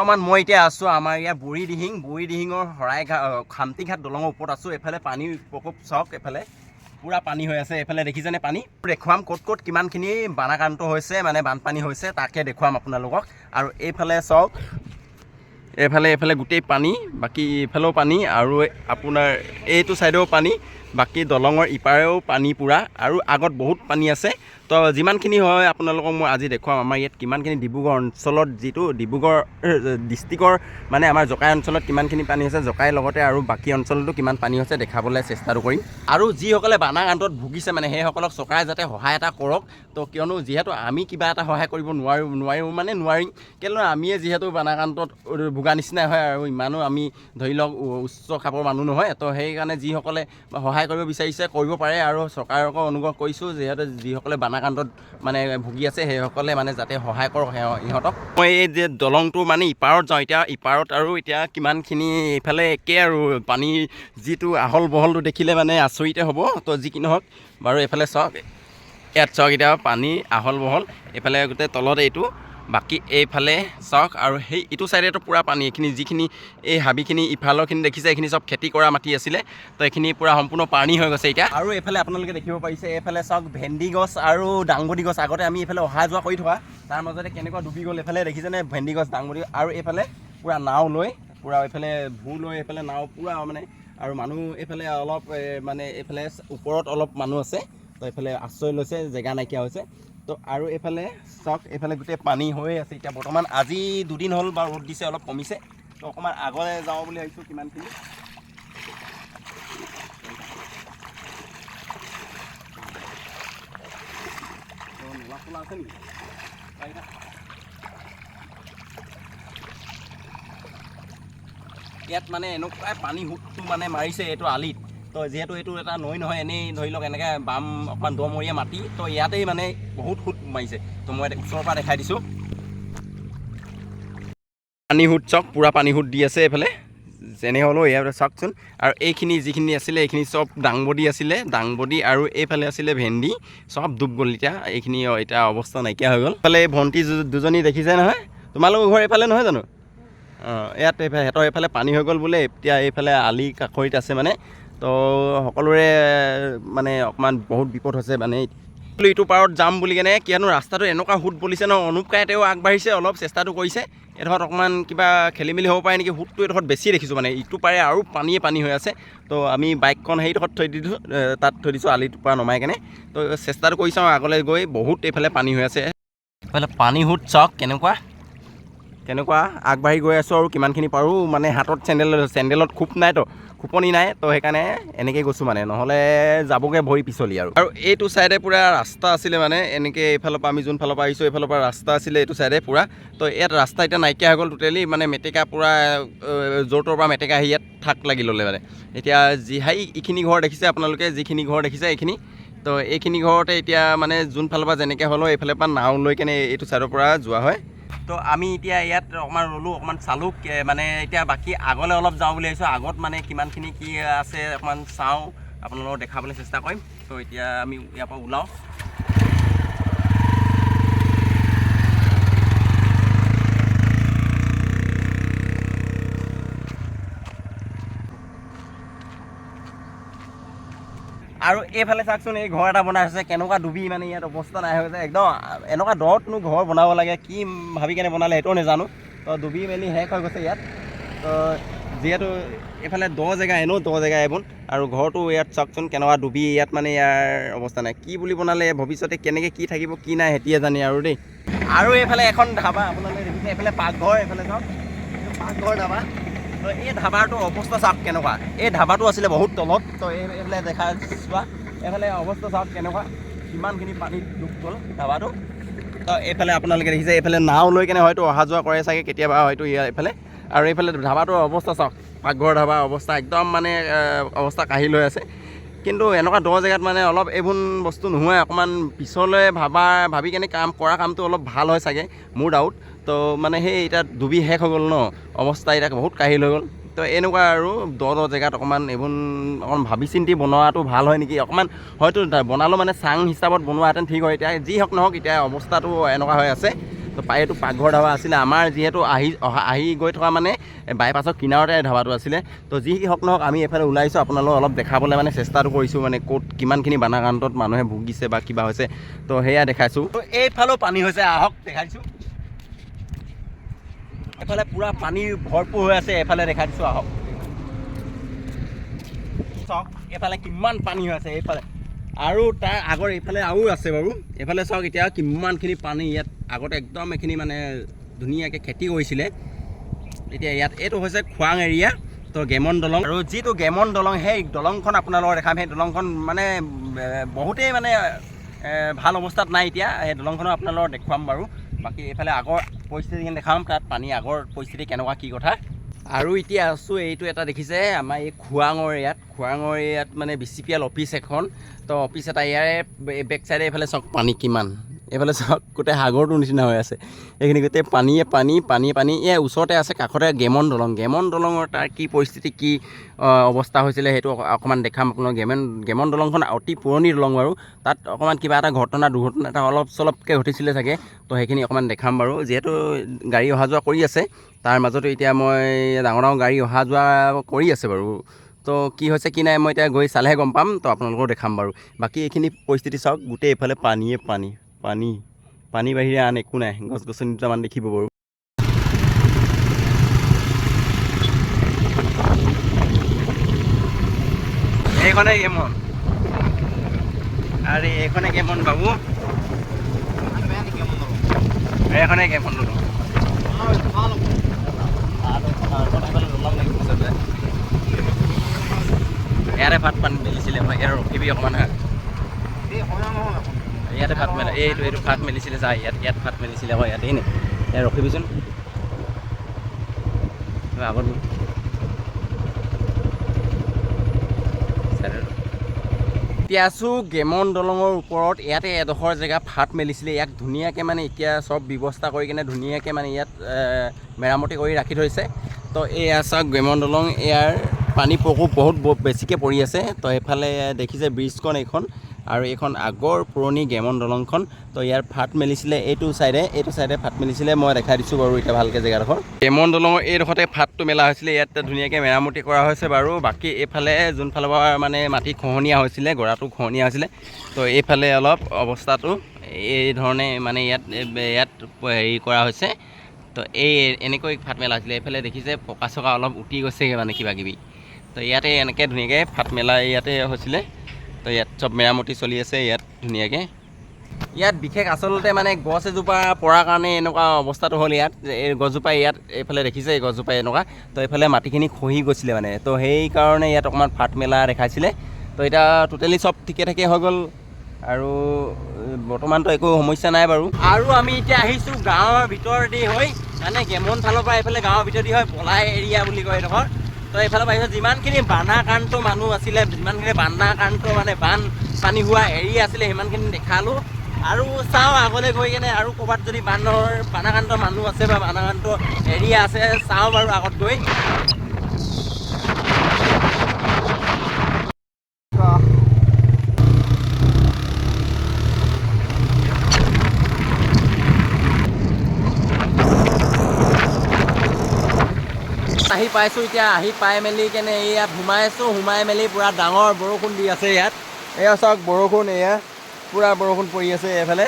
বৰ্তমান মই এতিয়া আছোঁ আমাৰ ইয়াৰ বুঢ়ী দিহিং বুঢ়ী দিহিঙৰ শৰাইঘাট খামটিঘাট দলঙৰ ওপৰত আছোঁ এইফালে পানীৰ প্ৰকোপ চাওক এইফালে পূৰা পানী হৈ আছে এইফালে দেখিছেনে পানী? দেখুৱাম ক'ত ক'ত কিমানখিনি বানাক্ৰান্ত হৈছে মানে বানপানী হৈছে তাকে দেখুৱাম আপোনালোকক। আৰু এইফালে চাওক এইফালে এইফালে গোটেই পানী বাকী এইফালেও পানী আৰু আপোনাৰ এইটো ছাইডেও পানী। বাকী দলঙৰ ইপাৰেও পানী পূৰা আৰু আগত বহুত পানী আছে। তো যিমানখিনি হয় আপোনালোকক মই আজি দেখুৱাম। আমাৰ ইয়াত কিমানখিনি ডিব্ৰুগড় অঞ্চলত যিটো ডিব্ৰুগড় ডিষ্ট্ৰিক্টৰ মানে আমাৰ জকাই অঞ্চলত কিমানখিনি পানী হৈছে জকাইৰ লগতে আৰু বাকী অঞ্চলতো কিমান পানী হৈছে দেখাবলৈ চেষ্টাটো কৰিম। আৰু যিসকলে বানাক্ৰান্তত ভুগিছে মানে সেইসকলক চৰকাৰে যাতে সহায় এটা কৰক। তো কিয়নো যিহেতু আমি কিবা এটা সহায় কৰিব নোৱাৰোঁ নোৱাৰোঁ মানে নোৱাৰিম। কেলৈ আমিয়ে যিহেতু বানাক্ৰান্তত ভোগা নিচিনাই হয় আৰু ইমানো আমি ধৰি লওক উচ্চ খাপৰ মানুহ নহয়। তো সেইকাৰণে যিসকলে সহায় কৰিব বিচাৰিছে কৰিব পাৰে আৰু চৰকাৰকো অনুগ্ৰহ কৰিছোঁ যিহেতু যিসকলে বানাক্ৰান্তত মানে ভুগি আছে সেইসকলে মানে যাতে সহায় কৰক ইহঁতক। মই এই যে দলংটো মানে ইপাৰত যাওঁ এতিয়া ইপাৰত আৰু এতিয়া কিমানখিনি এইফালে একে আৰু পানীৰ যিটো আহল বহলটো দেখিলে মানে আচৰিতে হ'ব তো যি কি নহওক বাৰু এইফালে চাওক ইয়াত চাওক এতিয়া পানী আহল বহল এইফালে গোটেই তলত এইটো। বাকী এইফালে চাওক আৰু সেই ইটো ছাইডেতো পূৰা পানী। এইখিনি যিখিনি এই হাবিখিনি ইফালৰখিনি দেখিছে এইখিনি চব খেতি কৰা মাটি আছিলে। তো এইখিনি পূৰা সম্পূৰ্ণ পানী হৈ গৈছে এতিয়া। আৰু এইফালে আপোনালোকে দেখিব পাৰিছে এইফালে চাওক ভেন্দি গছ আৰু দাংবডি গছ। আগতে আমি এইফালে অহা যোৱা কৰি থকা তাৰ মাজতে কেনেকুৱা ডুবি গ'ল এইফালে দেখিছেনে? ভেন্দি গছ দাংবডি আৰু এইফালে পূৰা নাও লৈ পূৰা এইফালে ভূ লৈ এইফালে নাও পূৰা মানে আৰু মানুহ এইফালে অলপ মানে এইফালে ওপৰত অলপ মানুহ আছে। তো এইফালে আশ্ৰয় লৈছে জেগা নাইকিয়া হৈছে। তো আৰু এইফালে চাওক এইফালে গোটেই পানী হৈ আছে। এতিয়া বৰ্তমান আজি দুদিন হ'ল বাৰু ৰ'দ দিছে অলপ কমিছে। তো অকণমান আগলৈ যাওঁ বুলি ভাবিছোঁ কিমানখিনি? ইয়াত মানে এনেকুৱাই পানী সোঁতটো মানে মাৰিছে এইটো আলিত। তো যিহেতু এইটো এটা নৈ নহয়, এনেই ধৰি লওক এনেকৈ বাম অকণমান দমৰীয়া মাটি, তো ইয়াতেই মানে বহুত সোঁত মাৰিছে তো মই ওচৰৰ পৰা দেখাই দিছোঁ। পানী সোঁত চাওক, পূৰা পানী সোঁত দি আছে এইফালে। যেনে হ'লেও ইয়াত চাওকচোন। আৰু এইখিনি যিখিনি আছিলে, এইখিনি চব দাংবডি আছিলে। দাংবডি আৰু এইফালে আছিলে ভেন্দি, চব ডুব গ'ল এতিয়া। এইখিনি এতিয়া অৱস্থা নাইকিয়া হৈ গ'ল। এইফালে এই ভণ্টি দুজনী দেখিছে নহয়? তোমালোকৰ ঘৰ এইফালে নহয় জানো? অঁ, ইয়াত এইফালে, সিহঁতৰ এইফালে পানী হৈ গ'ল বোলে। এতিয়া এইফালে আলি কাষৰিত আছে মানে। তো সকলোৰে মানে অকণমান বহুত বিপদ হৈছে মানে। ইটো পাৰত যাম বুলি কেনে কিয়নো ৰাস্তাটো এনেকুৱা সোঁত বলিছে ন অনুপ কাইতেও আগবাঢ়িছে অলপ চেষ্টাটো কৰিছে। এডোখৰত অকণমান কিবা খেলি মেলি হ'ব পাৰে নেকি সোঁতটো এডোখৰত বেছি দেখিছোঁ মানে। ইটো পাৰে আৰু পানীয়ে পানী হৈ আছে। তো আমি বাইকখন সেইডোখৰত থৈ দিছোঁ তাত থৈ দিছোঁ আলিটোৰ পৰা নমাই কেনে। তো চেষ্টাটো কৰি চাওঁ আগলৈ গৈ বহুত এইফালে পানী হৈ আছে। এইফালে পানী সোঁত চাওক কেনেকুৱা। কেনেকুৱা আগবাঢ়ি গৈ আছোঁ আৰু কিমানখিনি পাৰোঁ। মানে হাতত চেণ্ডেল চেণ্ডেলত খোপ নাইতো খোপনি নাই, তো সেইকাৰণে এনেকৈ গৈছোঁ মানে নহ'লে যাবগৈ ভৰি পিছলি আৰু। আৰু এইটো ছাইডে পূৰা ৰাস্তা আছিলে মানে এনেকৈ এইফালৰ পৰা আমি যোনফালৰ পৰা আহিছোঁ, এইফালৰ পৰা ৰাস্তা আছিলে এইটো ছাইডে পূৰা। তো ইয়াত ৰাস্তা এতিয়া নাইকিয়া হৈ গ'ল টোটেলি মানে মেটেকা পূৰা য'ৰ ত'ৰ পৰা মেটেকা আহি ইয়াত থাক লাগি ল'লে মানে। এতিয়া যি হাই, এইখিনি ঘৰ দেখিছে আপোনালোকে, যিখিনি ঘৰ দেখিছে এইখিনি। তো এইখিনি ঘৰতে এতিয়া মানে যোনফালৰ পৰা যেনেকৈ হ'লেও এইফালৰ পৰা নাও লৈ কেনে এইটো ছাইডৰ পৰা যোৱা হয়। তো আমি এতিয়া ইয়াত অকণমান ৰ'লোঁ অকণমান চালোঁ মানে এতিয়া বাকী আগলৈ অলপ যাওঁ বুলি ভাবিছোঁ। আগত মানে কিমানখিনি কি আছে অকণমান চাওঁ, আপোনালোকক দেখাবলৈ চেষ্টা কৰিম। তো এতিয়া আমি ইয়াৰ পৰা ওলাওঁ। আৰু এইফালে চাওকচোন, এই ঘৰ এটা বনাই আছে, কেনেকুৱা ডুবি মানে ইয়াত অৱস্থা নাই হৈ গৈছে। একদম, এনেকুৱা দতনো ঘৰ বনাব লাগে, কি ভাবি কেনে বনালে সেইটোও নাজানো। তো ডুবি মেলি শেষ হৈ গৈছে ইয়াত। তো যিহেতু এইফালে দ জেগা, এনেও দ জেগা এইবোৰ আৰু ঘৰটো ইয়াত চাওকচোন, কেনেকুৱা ডুবি, ইয়াত মানে ইয়াৰ অৱস্থা নাই। কি বুলি বনালে, ভৱিষ্যতে কেনেকৈ কি থাকিব, কি নাই সেতিয়ে জানে আৰু দেই। আৰু এইফালে এখন ধাবা, আপোনালোকে দেখিছে, এইফালে পাকঘৰ, এইফালে চাওক। পাকঘৰ ধাবা। এই ধাবাটোৰ অৱস্থা চাওক কেনেকুৱা। এই ধাবাটো আছিলে বহুত তলত তো এই এইফালে দেখা চোৱা এইফালে অৱস্থা চাওক কেনেকুৱা কিমানখিনি পানীত ডুব গ'ল ধাবাটো। তো এইফালে আপোনালোকে দেখিছে এইফালে নাও লৈ কেনে হয়তো অহা যোৱা কৰে চাগে কেতিয়াবা হয়তো ইয়াৰ এইফালে। আৰু এইফালে ধাবাটোৰ অৱস্থা চাওক পাকঘৰ ধাবা অৱস্থা একদম মানে অৱস্থা কাঢ়ি লৈ আছে। কিন্তু এনেকুৱা দ জেগাত মানে অলপ এইবোৰ বস্তু নোহোৱাই অকণমান পিছলৈ ভাবা ভাবি কেনে কাম কৰা কামটো অলপ ভাল হয় চাগে মোৰ ডাউট তো মানে সেই এতিয়া ডুবি শেষ হৈ গ'ল ন, অৱস্থা এতিয়া বহুত কাঢ়িল হৈ গ'ল। তো এনেকুৱা আৰু দ দ জেগাত অকণমান এইবোৰ অকণমান ভাবি চিন্তি বনোৱাটো ভালো হয় নেকি? অকণমান হয়তো বনালেও মানে চাং হিচাপত বনোৱাহেঁতেন ঠিক হয়, এতিয়া যি হওক নহওক এতিয়া অৱস্থাটো এনেকুৱা হৈ আছে। তো পাই এইটো পাকঘৰ ধাবা আছিলে, আমাৰ যিহেতু আহি অহা, আহি গৈ থকা মানে বাইপাছৰ কিনাৰতে ধাবাটো আছিলে। তো যি হওক নহওক আমি এইফালে ওলাইছোঁ, আপোনালোকক অলপ দেখাবলৈ মানে চেষ্টাটো কৰিছোঁ মানে ক'ত কিমানখিনি বানাকান্তত মানুহে ভুগিছে বা কিবা হৈছে। তো সেয়া দেখাইছোঁ। তো এইফালেও পানী হৈছে, আহক দেখাইছোঁ। এফালে পূৰা পানী ভৰপূৰ হৈ আছে, এফালে দেখাই দিছোঁ, আহক। চাওক এইফালে কিমান পানী হৈ আছে, এইফালে। আৰু তাৰ আগৰ এইফালে আৰু আছে বাৰু। এইফালে চাওক এতিয়া কিমানখিনি পানী, ইয়াত আগতে একদম এইখিনি মানে ধুনীয়াকৈ খেতি কৰিছিলে। এতিয়া ইয়াত এইটো হৈছে খোৱাং এৰিয়া, তো গেমন দলং। আৰু যিটো গেমন দলং, সেই দলংখন আপোনালোকৰ দেখাম। সেই দলংখন মানে বহুতেই মানে ভালো অৱস্থাত নাই এতিয়া। সেই দলংখনো আপোনালোকক দেখুৱাম বাৰু। বাকী এইফালে আগৰ পৰিস্থিতিখিনি দেখাম তাত পানী আগৰ পৰিস্থিতি কেনেকুৱা কি কথা। আৰু এতিয়া আছোঁ এইটো এটা দেখিছে আমাৰ এই খোৱাঙৰ ইয়াত। খোৱাঙৰ ইয়াত মানে B C P L office এখন তো অফিচ এটা ইয়াৰে বেক চাইডে এইফালে চাওক পানী কিমান। এইফালে চাওক গোটেই সাগৰটোৰ নিচিনা হৈ আছে। এইখিনি গোটেই পানীয়ে পানী পানী পানী এই ওচৰতে আছে কাষতে গেমন দলং। গেমন দলঙৰ তাৰ কি পৰিস্থিতি কি অৱস্থা হৈছিলে সেইটো অক- অকণমান দেখাম আপোনাক গেমন গেমন দলংখন অতি পুৰণি দলং বাৰু। তাত অকণমান কিবা এটা ঘটনা দুৰ্ঘটনা এটা অলপ চলপকৈ ঘটিছিলে চাগে। তো সেইখিনি অকণমান দেখাম বাৰু। যিহেতু গাড়ী অহা যোৱা কৰি আছে তাৰ মাজতো এতিয়া মই ডাঙৰ ডাঙৰ গাড়ী অহা যোৱা কৰি আছে বাৰু। তো কি হৈছে কি নাই মই এতিয়া গৈ চালেহে গম পাম। তো আপোনালোকেও দেখাম বাৰু। বাকী এইখিনি পৰিস্থিতি চাওক গোটেই এইফালে পানীয়ে পানী। পানী পানী বাহিৰে আন একো নাই। গছ গছনি দুটামান দেখিব বাৰু এইখনে কেমন আরে এখানে কেমন বাবু। এখানে কেমন বাবু ইয়াৰে ভাত পানী মেলিছিলে মই ইয়াত ৰখিবি অকণমান ইয়াতে ভাত মেলা এইটো এইটো ভাত মেলিছিলে চা ইয়াত ইয়াত ভাত মেলিছিলে আকৌ ইয়াতেই নে ইয়াত ৰখিবিচোন। আগত। এতিয়া আছোঁ গেমন দলঙৰ ওপৰত। ইয়াতে এডোখৰ জেগা ফাট মেলিছিলে। ইয়াক ধুনীয়াকৈ মানে এতিয়া চব ব্যৱস্থা কৰি কিনে ধুনীয়াকৈ মানে ইয়াত মেৰামতি কৰি ৰাখি থৈছে। তো এয়া চাওক গেমন দলং। ইয়াৰ পানী প্ৰকোপ বহুত বেছিকৈ পৰি আছে। তো এইফালে দেখিছে ব্ৰিজখন এইখন। আৰু এইখন আগৰ পুৰণি গেমন দলংখন। তো ইয়াৰ ফাট মেলিছিলে এইটো চাইডে এইটো চাইডে ফাট মেলিছিলে মই দেখাই দিছোঁ বাৰু এতিয়া ভালকৈ জেগাডোখৰ। গেমন দলঙৰ এইডোখৰতে ফাটটো মেলা হৈছিলে ইয়াত ধুনীয়াকৈ মেৰামতি কৰা হৈছে বাৰু। বাকী এইফালে যোনফালৰ পৰা মানে মাটি খহনীয়া হৈছিলে গৰাটো খহনীয়া হৈছিলে তো এইফালে অলপ অৱস্থাটো এই ধৰণে মানে ইয়াত ইয়াত হেৰি কৰা হৈছে। তো এই এনেকৈ ফাট মেলা হৈছিলে এইফালে দেখিছে পকা চকা অলপ উটি গৈছেগৈ মানে কিবা কিবি তো ইয়াতে এনেকৈ ধুনীয়াকৈ ফাট মেলা ইয়াতে হৈছিলে। তো ইয়াত চব মেৰামতি চলি আছে, ইয়াত ধুনীয়াকৈ। ইয়াত বিশেষ আচলতে মানে গছ এজোপা পৰাৰ কাৰণে এনেকুৱা অৱস্থাটো হ'ল ইয়াত এই গছজোপা ইয়াত এইফালে দেখিছে, এই গছজোপা এনেকুৱা। তো এইফালে মাটিখিনি খহি গৈছিলে মানে তো সেইকাৰণে ইয়াত অকণমান ফাট মেলা দেখাইছিলে। তো এতিয়া টোটেলি চব ঠিকে ঠাকে হৈ গ'ল। আৰু বৰ্তমানতো একো সমস্যা নাই বাৰু। আৰু আমি এতিয়া আহিছোঁ গাঁৱৰ ভিতৰেদি হৈ মানে গেমন ফালৰ পৰা এইফালে গাঁৱৰ ভিতৰেদি হৈ পলাই এৰিয়া বুলি কয় এইডোখৰ। তো এইফালৰ আহিছোঁ যিমানখিনি বানাক্ৰান্ত মানুহ আছিলে, যিমানখিনি বানাক্ৰান্ত মানে বান পানী হোৱা এৰিয়া আছিলে, সিমানখিনি দেখালোঁ। আৰু চাওঁ আগলৈ গৈ কেনে আৰু ক'ৰবাত যদি বানৰ বানাক্ৰান্ত মানুহ আছে বা বানাক্ৰান্ত এৰিয়া আছে, চাওঁ বাৰু আগত গৈ। আহি পাইছোঁ এতিয়া আহি পাই মেলি কেনে ইয়াত সোমাইছোঁ সোমাই মেলি পূৰা ডাঙৰ বৰষুণ দি আছে ইয়াত। এয়া চাওক বৰষুণ এয়া পূৰা বৰষুণ পৰি আছে এইফালে।